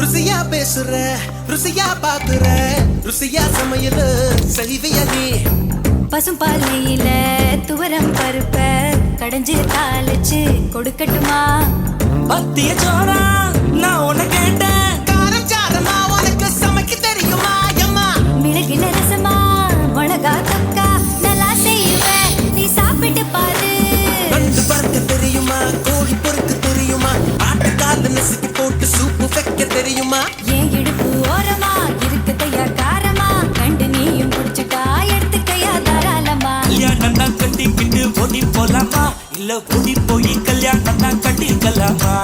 ருசியா பேசுற ருசியா பாக்குற ருசியா சமையல் செய்வியா நீ? பசும்பாலையில துவரம் பருப்ப கடைஞ்சு தாளிச்சு கொடுக்கட்டுமா? பத்திய சோரா போலாமா? இல்ல கூடி போய் கல்யாணம் கட்டிக்கலாமா